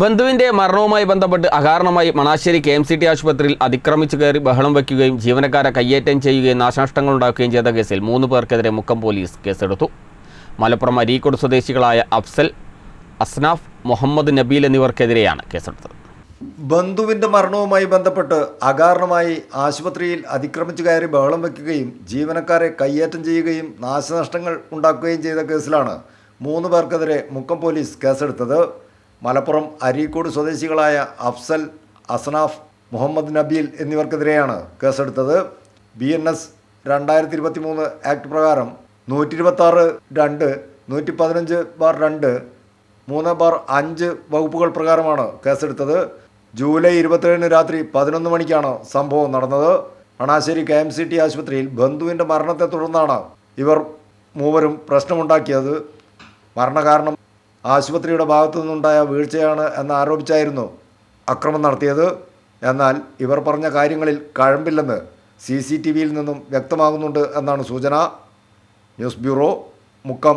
ബന്ധുവിന്റെ മരണവുമായി ബന്ധപ്പെട്ട് അകാരണമായി Manassery K M C T ആശുപത്രിയിൽ അതിക്രമിച്ചു കയറി ബഹളം വയ്ക്കുകയും ജീവനക്കാരെ കയ്യേറ്റം ചെയ്യുകയും നാശനഷ്ടങ്ങൾ ഉണ്ടാക്കുകയും ചെയ്ത കേസിൽ മൂന്ന് പേർക്കെതിരെ മുക്കം പോലീസ് കേസെടുത്തു. മലപ്പുറം അരീക്കോട് സ്വദേശികളായ അഫ്സൽ അസ്നാഫ് മുഹമ്മദ് നബീൽ എന്നിവർക്കെതിരെയാണ് കേസെടുത്തത്. ബന്ധുവിന്റെ മരണവുമായി ബന്ധപ്പെട്ട് അകാരണമായി ആശുപത്രിയിൽ അതിക്രമിച്ചു കയറി ബഹളം വയ്ക്കുകയും ജീവനക്കാരെ കയ്യേറ്റം ചെയ്യുകയും നാശനഷ്ടങ്ങൾ ഉണ്ടാക്കുകയും ചെയ്ത കേസിലാണ് മൂന്ന് പേർക്കെതിരെ മുക്കം പോലീസ് കേസെടുത്തത്. മലപ്പുറം അരീക്കോട് സ്വദേശികളായ അഫ്സൽ അസ്നാഫ് മുഹമ്മദ് നബീൽ എന്നിവർക്കെതിരെയാണ് കേസെടുത്തത്. ബി എൻ എസ് രണ്ടായിരത്തി ഇരുപത്തി മൂന്ന് ആക്ട് പ്രകാരം നൂറ്റി ഇരുപത്തി ആറ് രണ്ട് നൂറ്റി പതിനഞ്ച് ബാർ രണ്ട് മൂന്ന് ബാർ അഞ്ച് വകുപ്പുകൾ പ്രകാരമാണ് കേസെടുത്തത്. ജൂലൈ ഇരുപത്തേഴിന് രാത്രി പതിനൊന്ന് മണിക്കാണ് സംഭവം നടന്നത്. Manassery K M C T ആശുപത്രിയിൽ ബന്ധുവിന്റെ മരണത്തെ തുടർന്നാണ് ഇവർ മൂവരും പ്രശ്നമുണ്ടാക്കിയത്. മരണകാരണം ആശുപത്രിയുടെ ഭാഗത്തു നിന്നുണ്ടായ വീഴ്ചയാണ് എന്ന് ആരോപിച്ചായിരുന്നു അക്രമം നടത്തിയത്. എന്നാൽ ഇവർ പറഞ്ഞ കാര്യങ്ങളിൽ കഴമ്പില്ലെന്ന് സി സി ടി വിയിൽ നിന്നും വ്യക്തമാകുന്നുണ്ട് എന്നാണ് സൂചന. News bureau Mukkam.